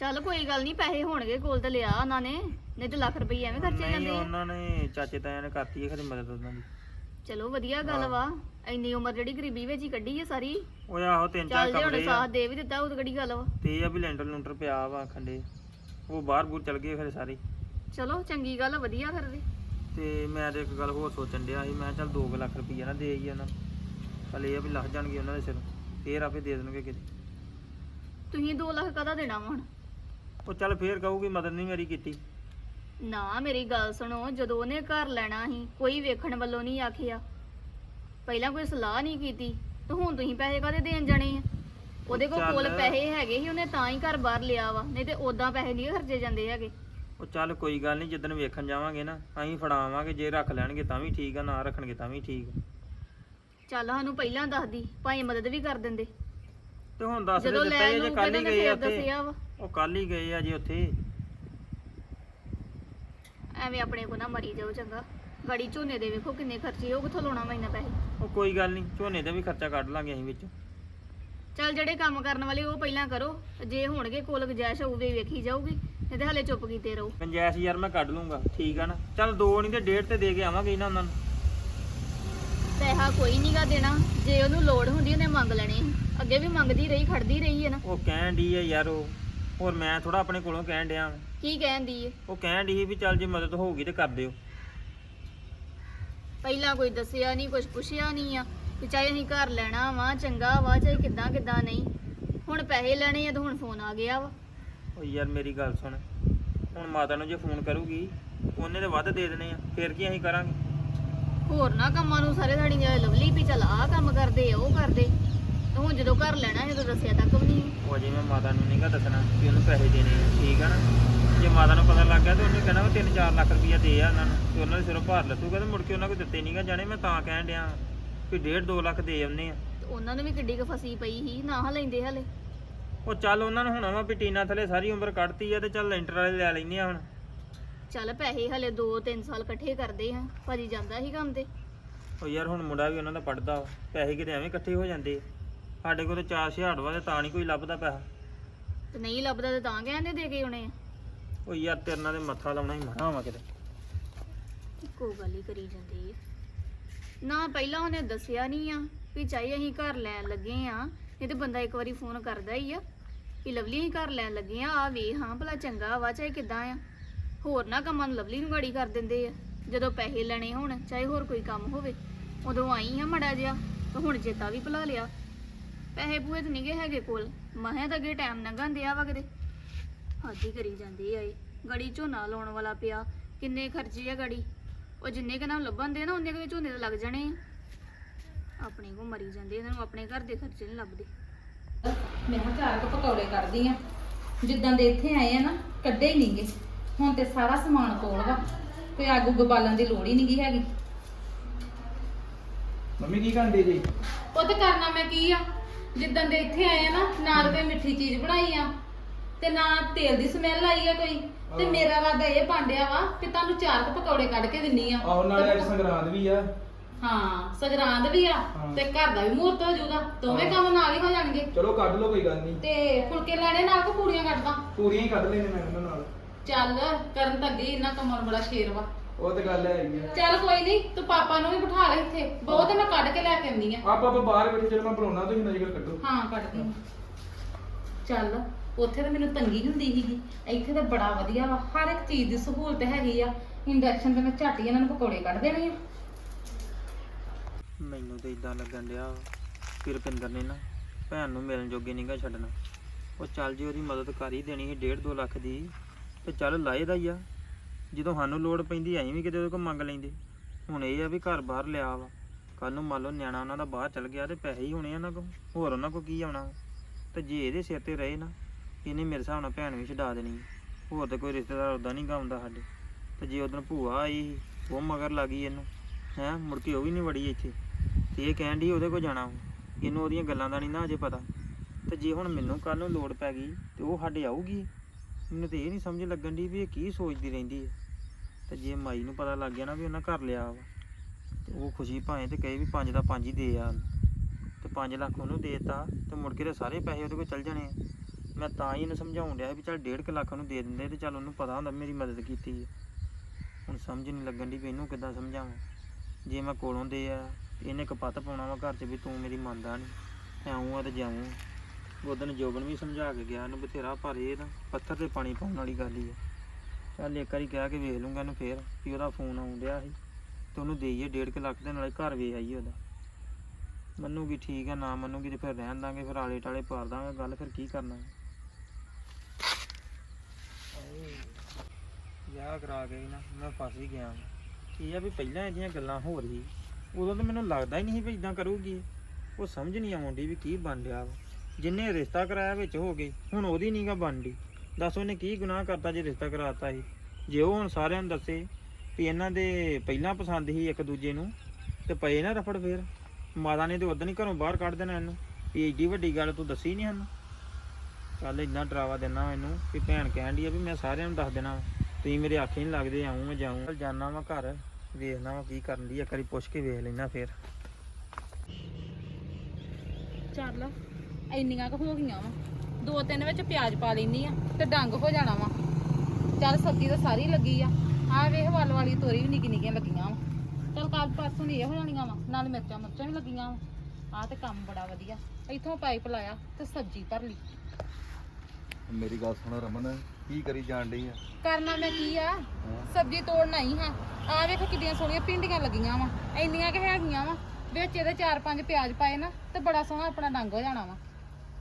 ਚੱਲ ਕੋਈ ਗੱਲ ਨਹੀਂ ਪੈਸੇ ਹੋਣਗੇ ਕੋਲ ਤੇ ਲਿਆ ਉਹਨਾਂ ਨੇ ਨਹੀਂ ਤੇ ਲੱਖ ਰੁਪਏ ਐਵੇਂ ਖਰਚੇ ਨਹੀਂ ਜਾਂਦੇ ਆ। ਉਹਨਾਂ ਨੇ ਚਾਚੇ ਤਾਇਆਂ ਨੇ ਕਰਤੀ ਹੈ ਖਰੀ ਮਦਦ ਉਹਨਾਂ ਦੀ। ਚਲੋ ਵਧੀਆ ਗੱਲ ਵਾ। ਇੰਨੀ ਉਮਰ ਜਿਹੜੀ ਗਰੀਬੀ ਵਿੱਚ ਹੀ ਕੱਢੀ ਹੈ ਸਾਰੀ। ਉਹ ਆਹੋ ਤਿੰਨ ਚਾਰ ਚੱਲ ਜੇ ਹੁਣ ਕਮਰੇ ਆ। ਸਾਥ ਦੇ ਵੀ ਦਿੱਤਾ ਉਹ ਤਾਂ ਕਿਹੜੀ ਗੱਲ ਵਾ। ਤੇ ਇਹ ਆ ਵੀ ਲੈਂਟਰ ਲੂੰਟਰ ਪਿਆ ਵਾ ਖੰਡੇ ਉਹ ਬਾਹਰ ਬੂਰ ਚਲ ਗਏ ਫਿਰ ਸਾਰੇ। ਚਲੋ ਚੰਗੀ ਗੱਲ ਆ ਵਧੀਆ ਫਿਰ ਤੇ ਤੇ ਮੈਂ ਤੇ ਇੱਕ ਗੱਲ ਹੋਰ ਸੋਚਣ ਡਿਆ ਸੀ ਮੈਂ ਕਿਹਾ ਚੱਲ 2 ਲੱਖ ਰੁਪਈਆ ਨਾ ਦੇ ਆਈ ਉਹਨਾਂ ਨੂੰ। ਚੱਲ ਇਹ ਆ ਵੀ ਲੱਗ ਜਾਣਗੇ ਉਹਨਾਂ ਦੇ ਸਿਰ। ਫੇਰ ਆਪੇ ਦੇ ਦੇਣਗੇ ਕਿਤੇ। ਤੁਸੀਂ 2 ਲੱਖ ਕਦਾ ਦੇਣਾ ਵਾ ਹੁਣ? ਉਹ ਚੱਲ ਫੇਰ ਕਹੂਗੀ ਮਦਦ ਨਹੀਂ ਮੇਰੀ ਕੀਤੀ। ਨਾ ਮੇਰੀ ਗੱਲ ਸੁਣੋ ਜਦੋਂ ਉਹਨੇ ਘਰ ਲੈਣਾ ਸੀ ਕੋਈ ਵੇਖਣ ਵੱਲੋਂ ਨਹੀਂ ਆਖਿਆ। ਪਹਿਲਾਂ ਕੋਈ ਸਲਾਹ ਨਹੀਂ ਕੀਤੀ ਤੇ ਹੁਣ ਤੁਸੀਂ ਪੈਸੇ ਕਾਹਦੇ ਦੇਣ ਜਾਣੇ ਆ? ਉਹਦੇ ਕੋਲ ਕੋਲ ਚੱਲ। ਪੈਸੇ ਹੈਗੇ ਸੀ ਉਹਨੇ ਤਾਂ ਹੀ ਘਰ ਬਾਹਰ ਲਿਆ ਵਾ ਨਹੀਂ ਤੇ ਉਦਾਂ ਪੈਸੇ ਨਹੀਂ ਖਰਚੇ ਜਾਂਦੇ ਹੈਗੇ। ਉਹ ਚੱਲ ਕੋਈ ਗੱਲ ਨਹੀਂ ਜਿੱਦਣ ਵੇਖਣ ਜਾਵਾਂਗੇ ਨਾ ਅਸੀਂ ਫੜਾਵਾਂਗੇ ਜੇ ਰੱਖ ਲੈਣਗੇ ਤਾਂ ਵੀ ਠੀਕ ਆ ਨਾ ਰੱਖਣਗੇ ਤਾਂ ਵੀ ਠੀਕ ਆ। ਚੱਲ ਸਾਨੂੰ ਪਹਿਲਾਂ ਦੱਸਦੀ ਭਾਵੇਂ ਮਦਦ ਵੀ ਕਰ ਦਿੰਦੇ। ਤੇ ਹੁਣ ਦੱਸ ਦੇ ਜਦੋਂ ਦਿੱਤਾ ਜੇ ਕੱਲ ਹੀ ਗਏ ਆ ਉੱਥੇ। ਦੱਸਿਆ ਵਾ। ਉਹ ਕੱਲ ਹੀ ਗਏ ਆ ਜੇ ਉੱਥੇ। ਐਵੇਂ ਆਪਣੇ ਕੋ ਨਾ ਮਰੀ ਜਾਓ ਚੰਗਾ। ਗਾੜੀ ਝੋਨੇ ਦੇ ਵੇਖੋ ਕਿੰਨੇ ਖਰਚੇ ਉਹ ਕਿੱਥੋਂ ਲਾਉਣਾ ਮੈਂ ਇੰਨਾ ਪੈਸੇ? ਉਹ ਕੋਈ ਗੱਲ ਨਹੀਂ ਝੋਨੇ ਤੇ ਵੀ ਖਰਚਾ ਕੱਢ ਲਾਂਗੇ ਅਸੀਂ ਵਿੱਚ। ਚੱਲ ਜਿਹੜੇ ਕੰਮ ਕਰਨ ਵਾਲੇ ਉਹ ਪਹਿਲਾਂ ਕਰੋ ਜੇ ਹੋਣਗੇ ਕੋਲ ਗੁਜਾਇਸ਼ ਹੋਊਗੀ ਵੇਖੀ ਜਾਊਗੀ ਨਹੀਂ ਤੇ ਹਲੇ ਚੁੱਪ ਕੀਤੇ ਰਹੋ। ਪੰਜੈਸ ਯਾਰ ਮੈਂ ਕੱਢ ਲੂੰਗਾ ਠੀਕ ਆ ਨਾ? ਚੱਲ ਦੋ ਨਹੀਂ ਤੇ ਡੇਢ ਤੇ ਦੇ ਕੇ ਆਵਾਂਗੇ ਇਹਨਾਂ ਉਹਨਾਂ ਨੂੰ। ਪੈਸਾ ਕੋਈ ਨਹੀਂਗਾ ਦੇਣਾ ਜੇ ਉਹਨੂੰ ਲੋੜ ਹੁੰਦੀ ਉਹਨੇ ਮੰਗ ਲੈਣੇ। ਅੱਗੇ ਵੀ ਮੰਗਦੀ ਰਹੀ ਖੜਦੀ ਰਹੀ ਹੈ ਨਾ। ਉਹ ਕਹਿਣ ਦੀ ਆ ਯਾਰ ਉਹ। ਹੋਰ ਮੈਂ ਥੋੜਾ ਆਪਣੇ ਕੋਲੋਂ ਕਹਿਣ ਡਿਆ ਵਾਂ। ਕੀ ਕਹਿੰਦੀ ਏ? ਉਹ ਕਹਿਣ ਦੀ ਵੀ ਚੱਲ ਜੇ ਮਦਦ ਹੋਊਗੀ ਤੇ ਕਰ ਦਿਓ। ਪਹਿਲਾਂ ਕੋਈ ਦੱਸਿਆ ਨਹੀਂ ਕੁਝ ਪੁੱਛਿਆ ਨਹੀਂ ਆ ਕਿ ਚਾਹੇ ਅਸੀਂ ਘਰ ਲੈਣਾ ਵਾ ਚੰਗਾ ਵਾ ਚਾਹੇ ਕਿੱਦਾਂ ਕਿੱਦਾਂ ਨਹੀਂ। ਹੁਣ ਪੈਸੇ ਲੈਣੇ ਆ ਤਾਂ ਹੁਣ ਫੋਨ ਆ ਗਿਆ ਵਾ। ਉਹ ਯਾਰ ਮੇਰੀ ਗੱਲ ਸੁਣ। ਹੁਣ ਮਾਤਾ ਨੂੰ ਜੇ ਫੋਨ ਕਰੂਗੀ ਉਹਨੇ ਤੇ ਵੱਧ ਦੇ ਦੇਣੇ ਆ ਫੇਰ ਕੀ ਅਸੀਂ ਕਰਾਂਗੇ? ਹੋਰ ਨਾ ਕੰਮਾਂ ਨੂੰ ਸਾਰੇ ਸਾਡੀ ਲਵਲੀ ਵੀ ਚੱਲ ਆਹ ਕੰਮ ਕਰਦੇ ਆ ਉਹ ਕਰਦੇ। ਤੇ ਹੁਣ ਜਦੋਂ ਘਰ ਲੈਣਾ ਜਦੋਂ ਦੱਸਿਆ ਤੱਕ ਵੀ ਨਹੀਂ। ਉਹ ਅਜੇ ਮੈਂ ਮਾਤਾ ਨੂੰ ਨਹੀਂਗਾ ਦੱਸਣਾ ਕਿ ਉਹਨੂੰ ਪੈਸੇ ਦੇਣੇ ਆ ਠੀਕ ਆ ਨਾ? ਜੇ ਮਾਤਾ ਨੂੰ ਪਤਾ ਲੱਗ ਗਿਆ ਤੇ ਉਹਨੇ ਕਹਿਣਾ ਵੀ 3-4 ਲੱਖ ਰੁਪਈਆ ਦੇ ਆ ਉਹਨਾਂ ਨੂੰ ਤੇ ਉਹਨਾਂ ਦੇ ਸਿਰੋਂ ਭਾਰ ਲੱਥੂਗਾ ਤੇ ਮੁੜ ਕੇ ਉਹਨਾਂ ਕੋਲ ਦਿੱਤੇ ਨਹੀਂਗਾ ਜਾਣੇ ਮੈਂ ਤਾਂ ਕਹਿਣ ਡਿਆ ਵੀ 1.5-2 ਲੱਖ ਦੇ ਆਉਨੇ ਆ। ਤੇ ਉਹਨਾਂ ਨੂੰ ਵੀ ਕਿੱਡੀ ਕੁ ਫਸੀ ਪਈ ਸੀ ਨਾ ਹ ਲੈਂਦੇ ਹਲੇ। ਉਹ ਚੱਲ ਉਹਨਾਂ ਨੂੰ ਹੁਣ ਵਾ ਵੀ ਟੀਨਾ ਥੱਲੇ ਸਾਰੀ ਉਮਰ ਕੱਢਤੀ ਆ ਤੇ ਚੱਲ ਲੈਂਟਰ ਵਾਲੇ ਲੈ ਲੈਨੇ ਆ ਹੁਣ। ਚੱਲ ਪੈਸੇ ਹਲੇ 2-3 ਸਾਲ ਇਕੱਠੇ ਕਰਦੇ ਆ ਭਾਜੀ ਜਾਂਦਾ ਸੀ ਕੰਮ ਤੇ। ਉਹ ਯਾਰ ਹੁਣ ਮੁੰਡਾ ਵੀ ਉਹਨਾਂ ਦਾ ਪੜਦਾ ਪੈਸੇ ਕਿਤੇ ਐਵੇਂ ਇਕੱਠੇ ਹੋ ਜਾਂਦੇ ਆ। ਸਾਡੇ ਕੋਲ ਤੇ ਚਾਰ ਹਜ਼ਾਰ ਵਾ ਤੇ ਤਾਂ ਨਹੀਂ ਕੋਈ ਲੱਭਦਾ ਪੈਸਾ। ਤੇ ਨਹੀਂ ਲੱਭਦਾ ਤੇ ਤਾਂ ਕਹਿੰਦੇ ਦੇ ਕੇ ਆਉਣੇ ਆ। ਉਹ ਯਾਰ ਤੇਰੇ ਨਾਲ ਤੇ ਮੱਥਾ ਲਾਉਣਾ ਹੀ ਮਨਾ ਵਾ ਕਿਤੇ। ਇੱਕੋ ਗੱਲ ਹੀ ਕਰੀ ਜਾਂਦੀ ਹੈ ਨਾ ਪਹਿਲਾਂ ਉਹਨੇ ਦੱਸਿਆ ਨਹੀਂ ਆ ਵੀ ਚਾਹੇ ਅਸੀਂ ਘਰ ਲੈਣ ਲੱਗੇ ਆ ਇਹ ਤੇ ਬੰਦਾ ਇੱਕ ਵਾਰੀ ਫੋਨ ਕਰਦਾ ਹੀ ਆ ਕਿ ਲਵਲੀ ਅਸੀਂ ਘਰ ਲੈਣ ਲੱਗੇ ਆ ਆ ਵੇ ਹਾਂ ਭਲਾ ਚੰਗਾ ਵਾ ਚਾਹੇ ਕਿਦਾਂ ਆ। ਹੋਰ ਨਾ ਕੰਮਾਂ ਨੂੰ ਲਵਲੀ ਨੂੰ ਗਾੜੀ ਕਰ ਦਿੰਦੇ ਆ। ਜਦੋਂ ਪੈਸੇ ਲੈਣੇ ਹੋਣ ਚਾਹੇ ਹੋਰ ਕੋਈ ਕੰਮ ਹੋਵੇ ਉਦੋਂ ਆਈ ਆ ਮੜਾ ਜਿਹਾ ਤੇ ਹੁਣ ਚੇਤਾ ਵੀ ਭੁਲਾ ਲਿਆ। ਪੈਸੇ ਪੂਏ ਤੇ ਨਹੀਂਗੇ ਹੈਗੇ ਕੋਲ। ਮਹਾਂ ਤਾਂ ਅੱਗੇ ਟਾਈਮ ਲੰਘਣ ਦਿਆ ਵਾ ਕਿਤੇ। ਹੱਦ ਹੀ ਕਰੀ ਜਾਂਦੇ ਆ ਇਹ। ਗੜੀ ਝੋਨਾ ਲਾਉਣ ਵਾਲਾ ਪਿਆ। ਕਿੰਨੇ ਖਰਚੇ ਆ ਗੜੀ। ਉਹ ਜਿੰਨੇ ਕੁ ਨਾਲ ਲੱਭਣ ਦੇ ਨਾ ਉਹਨੇ ਕੁ ਝੋਨੇ ਤੇ ਲੱਗ ਜਾਣੇ ਆ। ਆਪਣੇ ਕੋ ਮਰੀ ਜਾਂਦੇ ਇਹਨਾਂ ਨੂੰ ਆਪਣੇ ਘਰ ਦੇ ਖਰਚੇ ਨਹੀਂ ਲੱਭਦੇ। ਮੈਂ ਕਿਹਾ ਚਾਰ ਕੁ ਪਕੌੜੇ ਕਰਦੀ ਆ। ਜਿੱਦਾਂ ਦੇ ਇੱਥੇ ਆਏ ਆ ਨਾ ਕੱਢੇ ਹੀ ਨਹੀਂਗੇ ਹੁਣ ਤੇ ਸਾਰਾ ਸਮਾਨ ਕੋਲ ਵਾ। ਕੋਈ ਅੱਗ ਉੱਗ ਬਾਲਣ ਦੀ ਲੋੜ ਹੀ ਨਹੀਂਗੀ ਹੈਗੀ। ਮੰਮੀ ਕੀ ਕਰਦੇ ਜੀ? ਉਹ ਤੇ ਕਰਨਾ ਮੈਂ ਕੀ ਆ? ਜਿੱਦਾਂ ਦੇ ਇੱਥੇ ਆਏ ਆ ਨਾ ਨਾ ਤਾਂ ਕੋਈ ਮਿੱਠੀ ਚੀਜ਼ ਬਣਾਈ ਆ ਤੇ ਨਾ ਤੇਲ ਦੀ ਸਮੈਲ ਆਈ ਆ ਕੋਈ ਤੇ। ਮੇਰਾ ਰਾਦਾ ਇਹ ਬਾਂਡਿਆ ਵਾ ਕਿ ਤੁਹਾਨੂੰ ਚਾਰ ਕੁ ਪਕੌੜੇ ਕੱਢ ਕੇ ਦਿੰਨੀ ਆ। ਆਹੋ ਨਾਲੇ ਅੱਜ ਸੰਗਰਾਂਦ ਵੀ ਆ। ਹਾਂ ਸਗਰਾਂਦ ਵੀ ਆ ਹਾਂ। ਤੇ ਘਰ ਦਾ ਵੀ ਮੂਹਰਤ ਹੋ ਜਾਊਗਾ ਦੋਵੇਂ ਹਾਂ। ਕੰਮ ਨਾਲ ਹੀ ਹੋ ਜਾਣਗੇ। ਚਲੋ ਕੱਢ ਲਓ ਕੋਈ ਗੱਲ ਨਹੀਂ। ਤੇ ਫੁਲਕੇ ਲੈਣੇ ਨਾਲ ਕੋ ਪੂੜੀਆਂ ਕੱਢਦਾ? ਪੂਰੀਆਂ ਹੀ ਕੱਢ ਲੈਣੇ ਮੈਂ ਉਹਨਾਂ ਨਾਲ। ਚੱਲ ਕਰਨ ਤਾਂ ਅੱਗੇ ਹੀ ਇਹਨਾਂ ਕੰਮਾਂ ਨੂੰ ਬੜਾ ਸ਼ੇਰ ਵਾ। ਉਹ ਤੇ ਗੱਲ ਹੈ ਹੀ ਆ। ਚੱਲ ਕੋਈ ਨਹੀਂ ਤੂੰ ਪਾਪਾ ਨੂੰ ਵੀ ਬਿਠਾ ਲੈ ਇੱਥੇ। ਬਹੁਤ ਮੈਂ ਕੱਢ ਕੇ ਲੈ ਕੇ ਆਉਂਦੀ ਆ। ਆਪਾਂ ਆਪਾਂ ਬਾਹਰ ਬੈਠੇ ਜਦੋਂ ਮੈਂ ਬੁਲਾਉਣਾ ਤੁਸੀਂ ਨਜ਼ਰ ਕੱਢੋ। ਹਾਂ ਕੱਢਦੀ ਆਂ। ਚੱਲ ਉੱਥੇ ਤਾਂ ਮੈਨੂੰ ਤੰਗੀ ਹੁੰਦੀ ਸੀਗੀ। ਇੱਥੇ ਤਾਂ ਬੜਾ ਵਧੀਆ ਵਾ ਹਰ ਇੱਕ ਚੀਜ਼ ਦੀ ਸਹੂਲਤ ਹੈਗੀ ਆ। ਇੰਡਕਸ਼ਨ ਤੇ ਮੈਂ ਝੱਟ ਹੀ ਇਹਨਾਂ ਨੂੰ ਪਕੌੜੇ ਕੱਢ ਦੇਣੇ ਆ। ਮੈਨੂੰ ਤੇ ਇਦਾਂ ਲੱਗਣ ਡਿਆ ਕਿ ਰੁਪਿੰਦਰ ਨੇ ਨਾ ਭੈਣ ਨੂੰ ਮਿਲਣ ਜੋਗੇ ਨਹੀਂਗਾ ਛੱਡਣਾ। ਉਹ ਚੱਲ ਜੇ ਉਹਦੀ ਮਦਦ ਕਰ ਹੀ ਦੇਣੀ ਸੀ 1.5 2 ਲੱਖ ਦੀ ਤੇ ਚੱਲ ਲਾਏ ਦਾ ਹੀ ਆ। ਜਦੋਂ ਸਾਨੂੰ ਲੋੜ ਪੈਂਦੀ ਅਸੀਂ ਵੀ ਕਿਤੇ ਉਹਦੇ ਕੋਲ ਮੰਗ ਲੈਂਦੇ। ਹੁਣ ਇਹ ਆ ਵੀ ਘਰ ਬਾਹਰ ਲਿਆ ਵਾ। ਕੱਲ ਨੂੰ ਮੰਨ ਲਓ ਨਿਆਣਾ ਉਹਨਾਂ ਦਾ ਬਾਹਰ ਚਲ ਗਿਆ ਤੇ ਪੈਸੇ ਹੀ ਹੋਣੇ ਆ ਉਹਨਾਂ ਕੋਲ। ਹੋਰ ਉਹਨਾਂ ਕੋਲ ਕੀ ਆਉਣਾ ਵਾ। ਤੇ ਜੇ ਇਹਦੇ ਸਿਰ ਤੇ ਰਹੇ ਨਾ, ਇਹਨੇ ਮੇਰੇ ਹਿਸਾਬ ਨਾਲ ਭੈਣ ਵੀ ਛਡਾ ਦੇਣੀ ਹੋਰ ਤਾਂ ਕੋਈ ਰਿਸ਼ਤੇਦਾਰ ਉਦਾਂ ਨਹੀਂ ਗਾਉਂਦਾ ਸਾਡੇ। ਤੇ ਜੇ ਉਦੋਂ ਭੂਆ ਆਈ ਉਹ ਮਗਰ ਲੱਗੀ ਇਹਨੂੰ। ਹੈਂ, ਮੁੜ ਕੇ ਉਹ ਵੀ ਨਹੀਂ ਵੜੀ ਇੱਥੇ। ਤੇ ਇਹ ਕਹਿਣ ਦੀ ਉਹਦੇ ਕੋਲ ਜਾਣਾ ਵਾ। ਇਹਨੂੰ ਉਹਦੀਆਂ ਗੱਲਾਂ ਦਾ ਨਹੀਂ ਨਾ ਅਜੇ ਪਤਾ। ਤੇ ਜੇ ਹੁਣ ਮੈਨੂੰ ਕੱਲ ਨੂੰ ਲੋੜ ਪੈ ਗਈ ਤੇ ਉਹ ਸਾਡੇ ਆਊਗੀ। ਮੈਨੂੰ ਤੇ ਇਹ ਨਹੀਂ ਸਮਝ ਲੱਗਣ ਦੀ ਵੀ ਇਹ ਕੀ ਸੋਚਦੀ ਰਹਿੰਦੀ ਹੈ ਤੇ ਜੇ ਮਾਈ ਨੂੰ ਪਤਾ ਲੱਗ ਗਿਆ ਨਾ ਵੀ ਉਹਨਾਂ ਘਰ ਲਿਆ ਵਾ, ਤੇ ਉਹ ਖੁਸ਼ੀ ਭਾਵੇਂ ਤੇ ਕਹੇ ਵੀ ਪੰਜ ਦਾ ਪੰਜ ਹੀ ਦੇ ਆ। ਤੇ 5 ਲੱਖ ਉਹਨੂੰ ਦੇਤਾ ਤੇ ਮੁੜ ਕੇ ਤੇ ਸਾਰੇ ਪੈਸੇ ਉਹਦੇ ਕੋਲ ਚਲ ਜਾਣੇ ਆ। ਮੈਂ ਤਾਂ ਹੀ ਇਹਨੂੰ ਸਮਝਾਉਣ ਡਿਆ ਵੀ ਚੱਲ 1.5 ਲੱਖ ਉਹਨੂੰ ਦੇ ਦਿੰਦੇ ਤੇ ਚੱਲ ਉਹਨੂੰ ਪਤਾ ਹੁੰਦਾ ਮੇਰੀ ਮਦਦ ਕੀਤੀ ਹੈ ਹੁਣ ਸਮਝ ਨਹੀਂ ਲੱਗਣ ਦੀ ਵੀ ਇਹਨੂੰ ਕਿੱਦਾਂ ਸਮਝਾਵਾਂ। ਜੇ ਮੈਂ ਕੋਲੋਂ ਦੇ ਆ ਤੇ ਇਹਨੇ ਕਪੱਤ ਪਾਉਣਾ ਵਾ ਘਰ 'ਚ ਵੀ ਤੂੰ ਮੇਰੀ ਮੰਨਦਾ ਨਹੀਂ ਆਉਂ ਆ ਤੇ ਜਾਊਂ। ਉਦਣ ਜੋਗਨ ਵੀ ਸਮਝਾ ਕੇ ਗਿਆ, ਇਹਨੂੰ ਬਥੇਰਾ ਪਰ ਇਹ ਤਾਂ ਪੱਥਰ ਤੇ ਪਾਣੀ ਪਾਉਣ ਵਾਲੀ ਗੱਲ ਹੀ ਹੈ ਚੱਲ ਇੱਕ ਵਾਰੀ ਕਹਿ ਕੇ ਵੇਖ ਲੂੰਗਾ ਇਹਨੂੰ ਫੇਰ, ਵੀ ਉਹਦਾ ਫੋਨ ਆਉਣ ਡਿਆ ਸੀ। ਤੇ ਉਹਨੂੰ ਦੇਈਏ 1.5 ਲੱਖ ਦੇ, ਨਾਲੇ ਘਰ ਵੇਖ ਆਈਏ ਉਹਦਾ। ਮੰਨੂਗੀ ਠੀਕ ਆ, ਨਾ ਮੰਨੂਗੀ ਤੇ ਫਿਰ ਰਹਿਣ ਦਾਂਗੇ, ਫਿਰ ਆਲੇ ਟਾਲੇ ਪਾਰ ਦਾਂਗੇ, ਗੱਲ ਫਿਰ ਕੀ ਕਰਨਾ ਵਿਆਹ ਕਰਾ ਕੇ ਨਾ, ਮੈਂ ਫਸ ਹੀ ਗਿਆ ਇਹ ਆ ਵੀ ਪਹਿਲਾਂ ਇਹਦੀਆਂ ਗੱਲਾਂ ਹੋ ਰਹੀ, ਉਦੋਂ ਤਾਂ ਮੈਨੂੰ ਲੱਗਦਾ ਹੀ ਨਹੀਂ ਸੀ ਵੀ ਇਦਾਂ ਕਰੂਗੀ। ਉਹ ਸਮਝ ਨਹੀਂ ਆਉਂਦੀ ਵੀ ਕੀ ਬਣ ਰਿਹਾ ਵਾ। ਜਿੰਨੇ ਰਿਸ਼ਤਾ ਕਰਾਇਆ ਵਿੱਚ ਹੋ ਗਈ ਹੁਣ ਉਹਦੀ ਨਹੀਂਗਾ ਬਣਦੀ। ਦੱਸ ਉਹਨੇ ਕੀ ਗੁਨਾਹ ਕਰਤਾ ਜੇ ਰਿਸ਼ਤਾ ਕਰਾਤਾ ਸੀ? ਜੇ ਉਹ ਹੁਣ ਸਾਰਿਆਂ ਨੂੰ ਦੱਸੇ ਵੀ ਇਹਨਾਂ ਦੇ ਪਹਿਲਾਂ ਪਸੰਦ ਸੀ ਇੱਕ ਦੂਜੇ ਨੂੰ, ਤੇ ਪਏ ਨਾ ਰਫੜ ਫੇਰ। ਮਾਤਾ ਨੇ ਤੇ ਉਦੋਂ ਹੀ ਘਰੋਂ ਬਾਹਰ ਕੱਢ ਦੇਣਾ ਇਹਨੂੰ, ਵੀ ਏਡੀ ਵੱਡੀ ਗੱਲ ਤੂੰ ਦੱਸੀ ਨਹੀਂ ਸਾਨੂੰ। ਚੱਲ ਇੰਨਾ ਡਰਾਵਾ ਦੇਣਾ ਇਹਨੂੰ, ਵੀ ਭੈਣ ਕਹਿਣ ਡਈ ਆ ਵੀ ਮੈਂ ਸਾਰਿਆਂ ਨੂੰ ਦੱਸ ਦੇਣਾ ਵਾ। ਤੁਸੀਂ ਮੇਰੇ ਆਖੇ ਨਹੀਂ ਲੱਗਦੇ ਆਉਂ ਮੈਂ ਜਾਊਂ ਚੱਲ ਜਾਣਾ ਵਾ ਘਰ ਵੇਖਣਾ ਵਾ ਕੀ ਕਰਨ ਦੀ ਇੱਕ ਵਾਰੀ ਪੁੱਛ ਕੇ ਵੇਖ ਲੈਣਾ ਫੇਰ। ਚੱਲ, ਇੰਨੀਆਂ ਕੁ ਹੋ ਗਈਆਂ ਵਾ। ਦੋ ਤਿੰਨ ਵਿੱਚ ਪਿਆਜ਼ ਪਾ ਲੈਣੀ ਆ ਤੇ ਡੰਗ ਹੋ ਜਾਣਾ ਵਾ। ਚੱਲ ਸਬਜ਼ੀ ਤਾਂ ਸਾਰੀ ਲੱਗੀ ਆ। ਆ ਵੇਖ ਵੱਲ ਵਾਲੀ ਤੋਰੀ ਵੀ ਨਿੱਕੀ ਨਿੱਕੀਆਂ ਲੱਗੀਆਂ ਵਾ। ਚੱਲ ਕੱਲ ਪਰਸੋਂ ਨਹੀਂ ਇਹ ਹੋ ਜਾਣੀਆਂ ਵਾ ਨਾਲ ਮਿਰਚਾਂ ਮਿਰਚਾਂ ਵੀ ਲੱਗੀਆਂ ਵਾ। ਆ ਤੇ ਕੰਮ ਬੜਾ ਵਧੀਆ। ਇੱਥੋਂ ਪਾਈਪ ਲਾਇਆ ਤੇ ਸਬਜ਼ੀ ਭਰ ਲਈ। ਮੇਰੀ ਗੱਲ ਸੁਣ ਰਮਨ ਕੀ ਕਰੀ ਜਾਣ ਡਈ ਆ? ਕਰਨਾ ਮੈਂ ਕੀ ਆ? ਸਬਜ਼ੀ ਤੋੜਨਾ ਹੀ ਹਾਂ। ਆ ਵੇਖ ਕਿੱਡੀਆਂ ਸੋਹਣੀਆਂ ਪਿੰਡੀਆਂ ਲੱਗੀਆਂ ਵਾ। ਇੰਨੀਆਂ ਕਿ ਹੈਗੀਆਂ ਵਾ। ਵਿੱਚ ਇਹਦੇ ਚਾਰ ਪੰਜ ਪਿਆਜ਼ ਪਾਏ ਨਾ ਤੇ ਬੜਾ ਸੋਹਣਾ ਆਪਣਾ ਡੰਗ ਹੋ ਜਾਣਾ ਵਾ।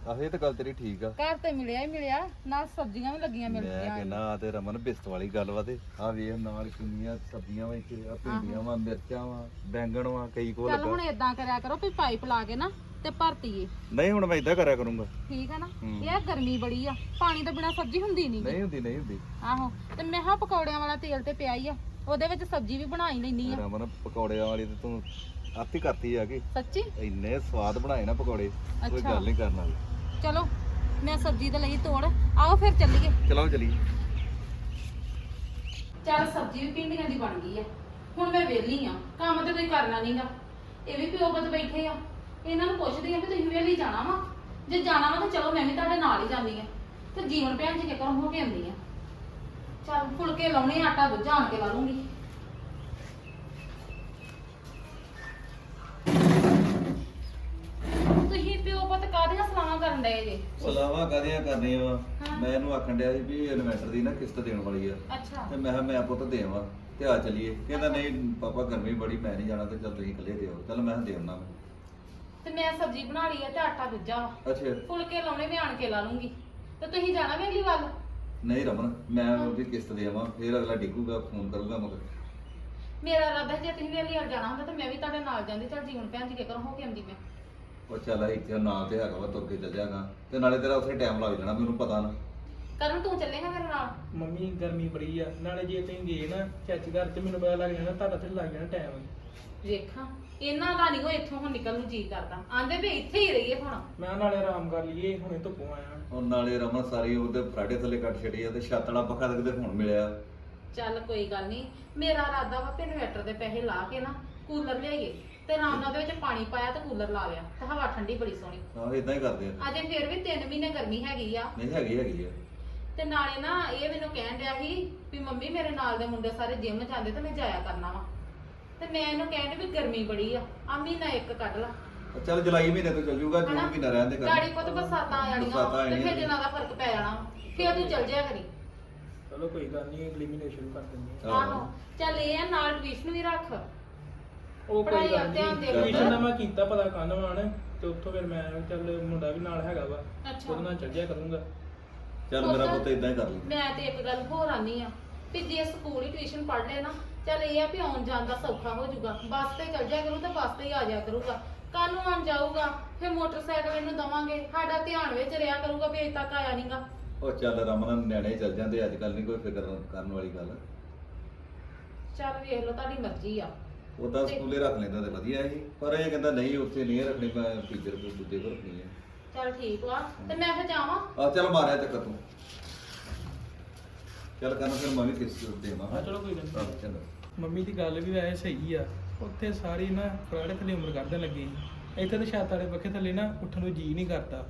ਆਹੋ ਇਹ ਤਾਂ ਗੱਲ ਤੇਰੀ ਠੀਕ ਆ। ਘਰ ਤੇ ਮਿਲਿਆ ਹੀ ਮਿਲਿਆ ਨਾਲ ਸਬਜ਼ੀਆਂ ਵੀ ਲੱਗੀਆਂ ਮੈਂ ਮਿਲਦੀਆਂ ਕਹਿੰਦਾ ਆ ਤੇ ਰਮਨ ਬਿਸਤ ਵਾਲੀ ਗੱਲ ਵਾ ਤੇ। ਆ ਵੇਖ ਨਾਲ ਕਿੰਨੀਆਂ ਸਬਜ਼ੀਆਂ ਵਾ ਇੱਥੇ ਆ ਭਿੰਡੀਆਂ ਵਾ ਮਿਰਚਾਂ ਵਾ ਬੈਂਗਣ ਵਾ ਕਈ ਕੋ ਚੱਲ ਲੱਗਾ ਹੁਣ ਇਦਾਂ ਕਰਿਆ ਕਰੋ ਵੀ ਪਾਈਪ ਲਾ ਕੇ ਨਾ ਤੇ ਭਰਤੀਏ। ਨਹੀਂ ਹੁਣ ਮੈਂ ਇਦਾਂ ਕਰਿਆ ਕਰੂੰਗਾ। ਠੀਕ ਆ ਨਾ? ਹੂੰ। ਇਹ ਗਰਮੀ ਬੜੀ ਆ ਪਾਣੀ ਤੋਂ ਬਿਨਾ ਸਬਜ਼ੀ ਹੁੰਦੀ ਨਹੀਂ ਨਹੀਂ ਹੁੰਦੀ ਨਹੀਂ ਹੁੰਦੀ। ਆਹੋ ਤੇ ਮੈਂ ਹਾਂ ਪਕੌੜਿਆਂ ਵਾਲਾ ਤੇਲ ਤੇ ਪਿਆ ਹੀ ਆ ਉਹਦੇ ਵਿੱਚ ਸਬਜ਼ੀ ਵੀ ਬਣਾ ਹੀ ਲੈਣੀ ਆ। ਰਮਨ ਪਕੌੜਿਆਂ ਵਾਲੀ ਤੇ ਤੂੰ ਆਤੀ ਕਰਤੀ ਆ ਕੇ ਸੱਚੀ? ਇੰਨੇ ਸਵਾਦ ਬਣਾਏ ਨਾ ਪਕੌੜੇ ਕੋਈ ਅੱਛਾ। ਗੱਲ ਨਹੀਂ ਕਰਨ ਵਾਲੀ। ਚਲੋ ਮੈਂ ਸਬਜ਼ੀ ਤੇ ਲਈ ਤੋੜ। ਆਓ ਫਿਰ ਚੱਲੀਏ। ਚਲੋ ਚਲੀ ਚੱਲ ਸਬਜ਼ੀ ਵੀ ਪਿੰਡੀਆਂ ਦੀ ਬਣ ਗਈ ਆ ਹੁਣ ਮੈਂ ਵਿਹਲੀ ਆ ਕੰਮ ਤੇ ਕੋਈ ਕਰਨਾ ਨਹੀਂਗਾ। ਇਹ ਵੀ ਪਿਓ ਬਦ ਬੈਠੇ ਆ। ਇਹਨਾਂ ਨੂੰ ਪੁੱਛਦੀ ਆ ਵੀ ਤੁਸੀਂ ਵਿਹਲੀ ਜਾਣਾ ਵਾ? ਜੇ ਜਾਣਾ ਵਾ ਤਾਂ ਚਲੋ ਮੈਂ ਵੀ ਤੁਹਾਡੇ ਨਾਲ ਹੀ ਜਾਂਦੀ ਆ ਤੇ ਜੀਵਨ ਭੈਣ ਜੀ ਕੇ ਘਰੋਂ ਹੋ ਕੇ ਆਉਂਦੀ ਆ? ਚੱਲ ਫੁਲਕੇ ਲਾਉਣੇ ਆਟਾ ਗੁੱਝਾ ਆਣ ਕੇ ਲਾ ਲੂੰਗੀ ਤੁਸੀਂ ਪਿਓ ਪੁੱਤ ਕਾਹਦੀਆਂ ਸਲਾਹਾਂ ਕਰਨ ਡਏ ਜੇ? ਸਲਾਵਾ ਕਾਦੀਆਂ ਕਰਨੀਆਂ ਵਾ? ਹਾਂ। ਮੈਂ ਇਹਨੂੰ ਆਖਣ ਡਿਆ ਸੀ ਵੀ ਇਨਵੈਟਰ ਦੀ ਨਾ ਕਿਸ਼ਤ ਦੇਣ ਵਾਲੀ ਆ। ਅੱਛਾ। ਤੇ ਮੈਂ ਕਿਹਾ ਮੈਂ ਪੁੱਤ ਦੇਵਾਂ ਤੇ ਆ ਚਲੀਏ। ਕਹਿੰਦਾ ਨਹੀਂ ਪਾਪਾ ਗਰਮੀ ਬੜੀ ਮੈਂ ਨਹੀਂ ਜਾਣਾ ਤੇ ਚੱਲ ਤੁਸੀਂ ਇਕੱਲੇ ਦਿਓ। ਚੱਲ ਮੈਂ ਕਿਹਾ ਦੇ ਆਉਣਾ ਤੇ ਮੈਂ ਸਬਜ਼ੀ ਬਣਾ ਲਈ ਆ ਤੇ ਆਟਾ ਗੁੱਝਾ ਵਾ। ਅੱਛਾ। ਫੁਲਕੇ ਲਾਉਣੇ ਮੈਂ ਆਣ ਕੇ ਲਾ ਲੂੰਗੀ। ਤੇ ਤੁਸੀਂ ਜਾਣਾ ਵੀ ਅਗਲੀ ਵੱਲ ਨਹੀਂ ਰਮਨ ਮੈਂ ਉਹਦੀ ਕਿਸ਼ਤ ਦੇਵਾਂ ਫਿਰ ਅਗਲਾ ਡਿੱਗੂਗਾ ਫੋਨ ਕਰੂਗਾ ਮਗਰ। ਮੇਰਾ ਇਰਾਦਾ ਜੇ ਤੁਸੀਂ ਵੱਲ ਜਾਣਾ ਹੁੰਦਾ ਤੇ ਮੈਂ ਵੀ ਤੁਹਾਡੇ ਨਾਲ ਜਾਂਦੀ ਚੱਲ ਜੀਵਨ ਭੈਣ ਜੀ ਕੇ ਘਰੋਂ ਹੋ ਕੇ ਆਉਂਦੀ ਮੈਂ। ਉਹ ਚੱਲ ਇੱਥੇ ਨਾਲ ਤੇ ਹੈਗਾ ਵਾ ਤੁਰ ਕੇ ਚੱਲ ਜਾਗਾ ਤੇ ਨਾਲੇ ਤੇਰਾ ਉੱਥੇ ਟਾਈਮ ਲੱਗ ਜਾਣਾ ਮੈਨੂੰ ਪਤਾ ਨਾ। ਕਰਨ ਤੂੰ ਚੱਲੇਗਾ ਮੇਰੇ ਨਾਲ ਮੰਮੀ ਗਰਮੀ ਬੜੀ ਆ। ਨਾਲੇ ਜੇ ਤੁਸੀਂ ਗਏ ਨਾ ਚਾਚੀ ਘਰ ਤੇ ਮੈਨੂੰ ਪਤਾ ਲੱਗ ਜਾਣਾ ਤੁਹਾਡਾ ਤੇ ਲੱਗ ਜਾਣਾ ਟਾਈਮ ਵੇਖਾਂ ਇਹਨਾਂ ਦਾ ਨਹੀਂ ਉਹ ਇੱਥੋਂ ਹੁਣ ਨਿਕਲਣ ਨੂੰ ਜੀ ਕਰਦਾ। ਆਂਦੇ ਵੀ ਇੱਥੇ ਹੀ ਰਹੀਏ ਹੁਣ। ਮੈਂ ਨਾਲੇ ਆਰਾਮ ਕਰ ਲਈਏ ਹੁਣੇ ਧੁੱਪੋਂ ਆਇਆ। ਉਹ ਨਾਲੇ ਰਮਨ ਸਾਰੀ ਉਹਦੇ ਫਰਾਡੇ ਥੱਲੇ ਕੱਟ ਛੱਡੀ ਆ ਤੇ ਛੱਤ ਵਾਲਾ ਪੱਖਾ ਤੇ ਕਿਤੇ ਹੁਣ ਮਿਲਿਆ। ਚੱਲ ਕੋਈ ਗੱਲ ਨਹੀਂ ਮੇਰਾ ਇਰਾਦਾ ਵਾ ਕਿ ਇਨਵਰਟਰ ਦੇ ਪੈਸੇ ਲਾ ਕੇ ਨਾ ਕੂਲਰ ਲਿਆਈਏ। ਤੇ ਆਰਾਮ ਨਾਲ ਉਹਦੇ ਵਿੱਚ ਪਾਣੀ ਪਾਇਆ ਤੇ ਕੂਲਰ ਲਾ ਲਿਆ ਤੇ ਹਵਾ ਠੰਡੀ ਬੜੀ ਸੋਹਣੀ। ਆਹ ਇਦਾਂ ਹੀ ਕਰਦੇ ਆ। ਅਜੇ ਫਿਰ ਵੀ 3 ਮਹੀਨੇ ਗਰਮੀ ਹੈਗੀ ਆ। ਨਹੀਂ ਹੈਗੀ ਹੈਗੀ ਆ। ਤੇ ਨਾਲੇ ਨਾ ਇਹ ਮੈਨੂੰ ਕਹਿਣ ਡਿਆ ਸੀ ਵੀ ਮੰਮੀ ਮੇਰੇ ਨਾਲ ਦੇ ਮੁੰਡੇ ਸਾਰੇ ਜਿਮ ਜਾਂਦੇ ਤੇ ਮੈਂ ਜਾਇਆ ਕਰਨਾ ਵਾ। ਤੇ ਮੈਂ ਇਹਨੂੰ ਕਹਿਣ ਡਈ ਵੀ ਗਰਮੀ ਬੜੀ ਆ ਆ ਮਹੀਨਾ ਇੱਕ ਕੱਢ ਲਾ। ਚੱਲ ਜੁਲਾਈ ਮਹੀਨੇ ਤੋਂ ਚੱਲ ਜੂਗਾ ਜੂਨ ਹਨਾ? ਮਹੀਨਾ ਰਹਿਣ ਦੇ ਕਰ। ਗਾੜੀ ਪੁੱਤ ਬਰਸਾਤਾਂ ਆ ਜਾਣੀਆਂ ਬਰਸਾਤਾਂ ਵਾ, ਤੇ ਫਿਰ ਆਉਣੀਆਂ। ਦਿਨਾਂ ਦਾ ਫ਼ਰਕ ਪੈ ਜਾਣਾ ਫਿਰ ਤੂੰ ਚੱਲ ਜਾਇਆ ਕਰੀ। ਚਲੋ ਕੋਈ ਗੱਲ ਨਹੀਂ ਅਗਲੀ ਮਹੀਨੇ ਸ਼ੁਰੂ ਕਰ ਦਿੰਦੇ ਆ। ਆਹੋ ਚੱਲ ਇਹ ਆ ਨਾਲ ਟਿਊਸ਼ਨ ਵੀ ਰੱਖ। ਉਹ ਪੜ੍ਹਾਈ ਕੋਈ ਵੱਲ ਗੱਲ ਧਿਆਨ ਨਹੀਂ। ਦੇ ਟਿਊਸ਼ਨ ਦਾ ਮੈਂ ਕੀਤਾ ਪਤਾ ਕੰਨ ਵਾਣ ਤੇ ਉੱਥੋਂ ਫਿਰ ਮੈਂ ਚੱਲ ਮੁੰਡਾ ਵੀ ਨਾਲ ਹੈਗਾ ਵਾ। ਅੱਛਾ। ਉਹਦੇ ਨਾਲ ਚੱਲ ਜਾਇਆ ਕਰੂੰਗਾ। ਚੱਲ ਮੇਰਾ ਪੁੱਤ ਇਦਾਂ ਹੀ ਕਰ ਲਈ। ਮੈਂ ਤੇ ਇੱਕ ਗੱਲ ਹੋਰ ਆਨੀ ਆ ਵੀ ਜੇ ਸਕੂਲ ਹੀ ਟਿਊਸ਼ਨ ਪੜ੍ਹ ਲੈ ਨਾ ਚੱਲ ਇਹ ਆ ਵੀ ਆਉਣ ਜਾਣ ਦਾ ਸੌਖਾ ਹੋ ਜਾਊਗਾ। ਬੱਸ ਤੇ ਚੱਲ ਜਾਇਆ ਕਰੂ ਤਾਂ ਬੱਸ ਤੇ ਹੀ ਆ ਜਾਇਆ ਕਰੂਗਾ। ਕੱਲ ਨੂੰ ਆਉਣ ਜਾਊਗਾ ਫਿਰ ਮੋਟਰਸਾਈਕਲ ਇਹਨੂੰ ਦਵਾਂਗੇ। ਸਾਡਾ ਧਿਆਨ ਵਿੱਚ ਰਿਹਾ ਕਰੂਗਾ ਵੀ ਅਜੇ ਤੱਕ ਆਇਆ ਨਹੀਂਗਾ ਉਹ ਚੱਲ ਰਮਨ ਨਿਆਣੇ ਚੱਲ ਜਾਂਦੇ ਅੱਜ ਕੱਲ ਨਹੀਂ ਕੋਈ ਫਿਕਰ ਕਰਨ ਵਾਲੀ ਗੱਲ। ਚੱਲ ਵੇਖ ਲਓ ਤੁਹਾਡੀ ਮਰਜ਼ੀ ਆ। ਉਹਦਾ ਸਕੂਲੇ ਰੱਖ ਲੈਂਦਾ ਤੇ ਵਧੀਆ ਸੀ ਪਰ ਇਹ ਕਹਿੰਦਾ ਨਹੀਂ ਉੱਥੇ ਨਹੀਂ ਰੱਖਣੀ ਮੈਂ ਟੀਚਰ ਕੋਲ ਦੂਜੇ ਕੋਲ ਰੱਖਣੀ ਹੈ ਚੱਲ ਠੀਕ ਵਾ ਤੇ ਮੈਂ ਫਿਰ ਜਾਵਾਂ। ਆ ਚੱਲ ਮਾਰਿਆ ਚੱਕਰ ਤੂੰ। ਚੱਲ ਕਰਨ ਫਿਰ ਮੈਂ ਵੀ ਕਿਸ ਦੇਵਾਂ ਹਾਂ ਚਲੋ ਕੋਈ ਗੱਲ ਨਹੀਂ। ਚਲੋ ਮੰਮੀ ਦੀ ਗੱਲ ਵੀ ਵੈਸੇ ਸਹੀ ਆ। ਉੱਥੇ ਸਾਰੀ ਨਾ ਫਰਾੜੇ ਥੱਲੇ ਉਮਰ ਕੱਢਣ ਲੱਗੇ। ਸੀ ਇੱਥੇ ਤਾਂ ਛੱਤ ਵਾਲੇ ਪੱਖੇ ਥੱਲੇ ਨਾ ਉੱਠਣ ਨੂੰ ਜੀ ਨਹੀਂ ਕਰਦਾ।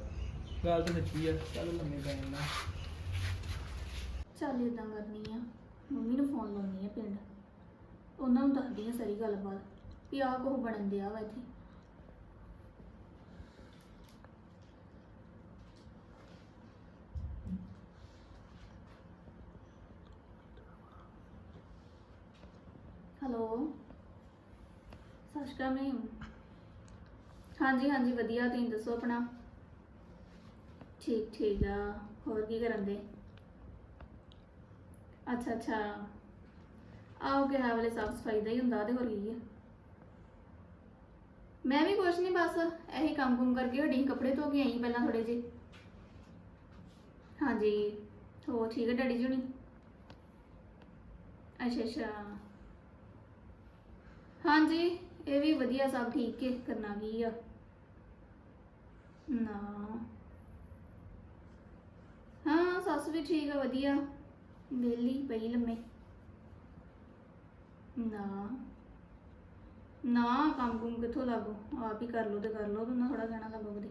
ਗੱਲ ਤਾਂ ਸੱਚੀ ਆ। ਚੱਲ ਲੰਮੇ ਪੈ ਚੱਲ ਇਦਾਂ ਕਰਨੀ ਆ। ਮੰਮੀ ਨੂੰ ਫੋਨ ਲਾਉਣੀ ਆ ਪਿੰਡ। ਉਹਨਾਂ ਨੂੰ ਦੱਸਦੀ ਹਾਂ ਸਾਰੀ ਗੱਲਬਾਤ, ਵੀ ਆਹ ਕੁਝ ਬਣਨ ਦਿਆ ਵਾ ਇੱਥੇ। ਹੈਲੋ ਸਤਿ ਸ਼੍ਰੀ ਅਕਾਲ ਮੈਮ ਹਾਂਜੀ ਹਾਂਜੀ, ਵਧੀਆ, ਤੁਸੀਂ ਦੱਸੋ ਆਪਣਾ? ਠੀਕ ਠੀਕ ਆ। ਹੋਰ ਕੀ ਕਰਨ ਦੇ? ਅੱਛਾ ਅੱਛਾ। ਆਹੋ ਕਿ ਹੈ ਵਾਲੇ ਸਾਫ਼ ਸਫ਼ਾਈ ਦਾ ਹੀ ਹੁੰਦਾ ਤੇ ਹੋਰ ਕੀ ਆ। ਮੈਂ ਵੀ ਕੁਛ ਨਹੀਂ ਬਸ ਇਹੀ ਕੰਮ ਕੁਮ ਕਰਕੇ ਹਟੀ ਕੱਪੜੇ ਧੋ ਕੇ ਆਈ ਪਹਿਲਾਂ ਥੋੜੇ ਜਿਹੇ। ਹਾਂਜੀ ਹੋ ਠੀਕ ਹੈ ਡੈਡੀ ਜੀ ਹੁਣੀ ਅੱਛਾ ਅੱਛਾ। ਹਾਂਜੀ, ਇਹ ਵੀ ਵਧੀਆ, ਸਭ ਠੀਕ ਹੈ ਕਰਨਾ ਕੀ ਆ। ਨਾ। ਹਾਂ, ਸੱਸ ਵੀ ਠੀਕ ਆ, ਵਧੀਆ। ਵਿਹਲੀ ਪਈ ਲੰਮੇ। ਨਾ। ਨਾ ਕੰਮ ਕੁਮ ਕਿੱਥੋਂ ਲੱਗੋ? ਆਪ ਹੀ ਕਰ ਲਓ ਤੇ ਕਰ ਲਓ ਤੁਹਾਨੂੰ ਥੋੜਾ ਕਹਿਣਾ ਲੱਗੋ ਕਦੇ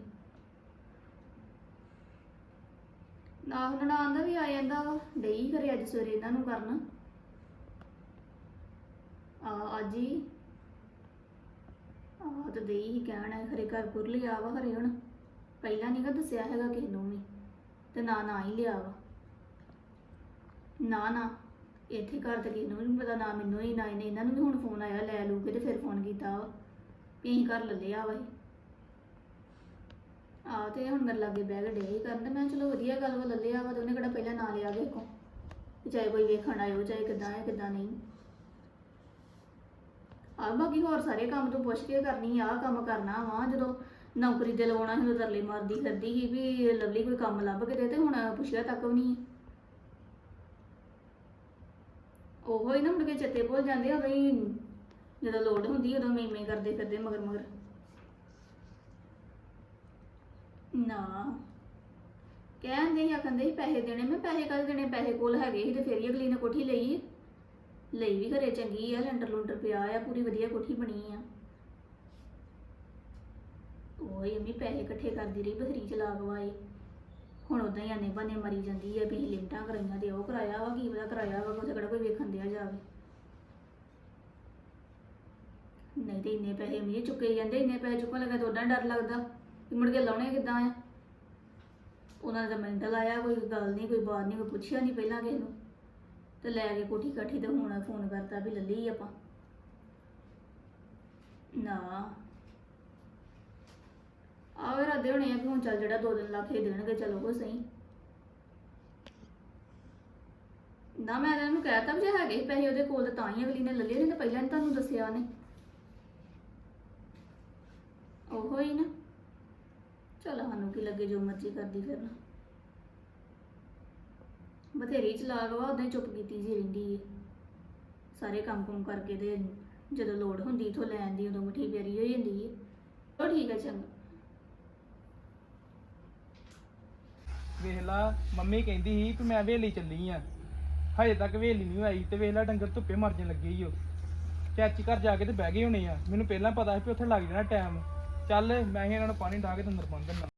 ਨਾ ਹੁਣ ਨਨਾਣ ਵੀ ਆ ਜਾਂਦਾ ਵਾ, ਡਈ ਘਰੇ ਅੱਜ ਸਵੇਰੇ ਇਹਨਾਂ ਨੂੰ ਕਰਨਾ। ਆ, ਅੱਜ ਹੀ। ਆ ਤੇ ਡਈ ਹੀ ਕਹਿਣਾ, ਖਰੇ ਘਰ ਪੁਰ ਲਿਆ ਵਾ ਖਰੇ ਹੁਣ। ਪਹਿਲਾਂ ਨਹੀਂ ਗਾ ਦੱਸਿਆ ਹੈਗਾ ਕਿਸੇ ਨੂੰ ਵੀ, ਤੇ ਨਾ ਨਾ ਹੀ ਲਿਆ ਵਾ। ਨਾ ਨਾ। ਇੱਥੇ ਘਰ ਤੇ ਕਿਸੇ ਨੂੰ ਵੀ ਨਹੀਂ ਪਤਾ ਨਾ ਮੈਨੂੰ ਹੀ, ਨਾ ਇਹਨੇ, ਇਹਨਾਂ ਨੂੰ ਵੀ ਹੁਣ ਫੋਨ ਆਇਆ ਲੈ ਲੂ ਕੇ ਤੇ ਫਿਰ ਫੋਨ ਕੀਤਾ ਵਾ, ਵੀ ਅਸੀਂ ਘਰ ਲੈ ਲਿਆ ਵਾ ਇਹ। ਆ ਤੇ ਹੁਣ ਮੇਰੇ ਲਾਗੇ ਬਹਿ ਕੇ ਡੇ ਹੀ ਕਰਨ, ਤੇ ਮੈਂ ਕਿਹਾ ਚਲੋ ਵਧੀਆ ਗੱਲ ਵਾ ਲੈ ਲਿਆ ਵਾ, ਤੇ ਉਹਨੇ ਕਿਹੜਾ ਪਹਿਲਾਂ ਨਾ ਲਿਆ ਵੇਖੋ ਚਾਹੇ ਕੋਈ ਵੇਖਣ ਆਇਓ, ਚਾਹੇ ਕਿੱਦਾਂ ਹੈ ਕਿੱਦਾਂ ਨਹੀਂ। ਆ ਬਾਕੀ ਹੋਰ ਸਾਰੇ ਕੰਮ ਤੋਂ ਪੁੱਛ ਕੇ ਕਰਨੀ ਆ, ਆਹ ਕੰਮ ਕਰਨਾ ਵਾ, ਜਦੋਂ ਨੌਕਰੀ ਤੇ ਲਵਾਉਣਾ ਸੀ, ਉਦੋਂ ਤਰਲੇ ਮਾਰਦੀ ਫਿਰਦੀ ਸੀ ਵੀ ਲਵਲੀ ਕੋਈ ਕੰਮ ਲੱਭ ਕੇ ਦੇ, ਤੇ ਹੁਣ ਪੁੱਛਿਆ ਤੱਕ ਵੀ ਨਹੀਂ। ਉਹੋ ਹੀ ਨਾ ਮੁੜ ਕੇ ਚੇਤੇ ਭੁੱਲ ਜਾਂਦੇ ਆ ਹੀ ਜਦੋਂ ਲੋੜ ਹੁੰਦੀ, ਉਦੋਂ ਮੇਮੇ ਕਰਦੇ ਫਿਰਦੇ ਮਗਰ ਮਗਰ। ਨਾ। ਕਹਿੰਦੇ ਸੀ, ਆਖੰਦੇ ਸੀ ਪੈਸੇ ਦੇਣੇ, ਮੈਂ ਪੈਸੇ ਕੱਲ ਦੇਣੇ, ਪੈਸੇ ਕੋਲ ਹੈਗੇ ਸੀ ਤੇ ਫੇਰ ਹੀ ਅਗਲੀ ਨੇ ਕੋਠੀ ਲਈ ਹੈ। ਲਈ ਵੀ ਘਰੇ ਚੰਗੀ ਆ, ਲੈਂਟਰ ਲੂੰਟਰ ਪਿਆ ਆ, ਪੂਰੀ ਵਧੀਆ ਕੋਠੀ ਬਣੀ ਆ। ਉਹ ਅੰਮੀ ਪੈਸੇ ਇਕੱਠੇ ਕਰਦੀ ਰਹੀ, ਬਥਰੀ ਚਲਾ ਗਵਾਏ ਹੁਣ ਉਦਾਂ ਹੀ ਆਨੇ ਬਾਨੇ ਮਰੀ ਜਾਂਦੀ ਹੈ ਵੀ ਅਸੀਂ ਲਿਮਟਾਂ ਕਰਾਈਆਂ ਤੇ ਉਹ ਕਰਾਇਆ ਵਾ, ਕੀ ਪਤਾ ਕਰਾਇਆ ਵਾ, ਉਹਦੇ ਕਿਹੜਾ ਕੋਈ ਵੇਖਣ ਦਿਆ ਜਾਵੇ ਨਹੀਂ ਤੇ ਇੰਨੇ ਪੈਸੇ ਮੀਂਹ ਚੁੱਕੇ ਜਾਂਦੇ, ਇੰਨੇ ਪੈਸੇ ਚੁੱਕਣ ਲੱਗਾ ਤਾਂ ਉਦਾਂ ਡਰ ਲੱਗਦਾ ਵੀ ਮੁੜ ਕੇ ਲਾਉਣੇ ਕਿੱਦਾਂ ਆ। ਉਹਨਾਂ ਨੇ ਤਾਂ ਮਿੰਟ ਲਾਇਆ, ਕੋਈ ਗੱਲ ਨਹੀਂ, ਕੋਈ ਬਾਤ ਨਹੀਂ, ਕੋਈ ਪੁੱਛਿਆ ਨਹੀਂ ਪਹਿਲਾਂ ਕਿਸੇ ਨੂੰ। ਤੇ ਲੈ ਕੇ ਕੋਠੀ ਕਾਠੀ ਤੇ ਹੁਣ ਫੋਨ ਕਰਤਾ ਵੀ ਲੱਲੀ ਆਪਾਂ। ਨਾ। ਆਵੇ ਰਾਦੇ ਹੋਣੇ ਆ ਕਿ ਹੁਣ ਚੱਲ ਜਿਹੜਾ 2-3 ਲੱਖ ਹੀ ਦੇਣਗੇ ਚਲੋ ਉਹ ਸਹੀ। ਨਾ ਮੈਂ ਇਹਨਾਂ ਨੂੰ ਕਹਿਤਾ ਵੀ ਜੇ ਹੈਗੇ ਸੀ ਪੈਸੇ ਉਹਦੇ ਕੋਲ, ਤਾਂ ਤਾਂ ਹੀ ਅਗਲੀ ਨੇ ਲੈ ਲਏ ਨਹੀਂ ਤਾਂ ਪਹਿਲਾਂ ਨਹੀਂ ਤੁਹਾਨੂੰ ਦੱਸਿਆ ਉਹਨੇ। ਉਹੋ ਹੀ ਨਾ। ਚਲ ਸਾਨੂੰ ਕੀ ਲੱਗੇ, ਜੋ ਮਰਜ਼ੀ ਕਰਦੀ ਫਿਰਨ ਬਥੇਰੀ ਚਲਾਕ ਵਾ ਉਦਾਂ ਹੀ ਚੁੱਪ ਕੀਤੀ ਜੀ ਰਹਿੰਦੀ ਏ। ਸਾਰੇ ਕੰਮ ਕੁਮ ਕਰਕੇ ਤੇ ਜਦੋਂ ਲੋੜ ਹੁੰਦੀ, ਇਥੋਂ ਲੈਣ ਦੀ, ਉਦੋਂ ਮਠੀ ਪਿਆਰੀ ਹੋ ਜਾਂਦੀ ਏ। ਉਹ ਠੀਕ ਹੈ ਚੰਗਾ। ਵੇਖ ਲਾ, ਮੰਮੀ ਕਹਿੰਦੀ ਸੀ ਕਿ ਮੈਂ ਵੇਲੀ ਚੱਲੀ ਆ। ਹਜੇ ਤੱਕ ਵੇਲੀ ਨਹੀਂ ਆਈ ਤੇ ਵੇਖ ਲਾ ਡੰਗਰ ਧੁੱਪੇ ਮਰਨ ਲੱਗੇ ਈ ਓ। ਚਾਚੀ ਘਰ ਜਾ ਕੇ ਤੇ ਬਹਿ ਗਏ ਹੋਣੇ ਆ। ਮੈਨੂੰ ਪਹਿਲਾਂ ਪਤਾ ਸੀ ਵੀ ਉੱਥੇ ਲੱਗ ਜਾਣਾ ਟਾਈਮ। ਚੱਲ ਮੈਂ ਹੀ ਇਹਨਾਂ ਨੂੰ ਪਾਣੀ ਢਾ ਕੇ ਤੇ ਅੰਦਰ ਬੰਨ ਦਿੰਦਾ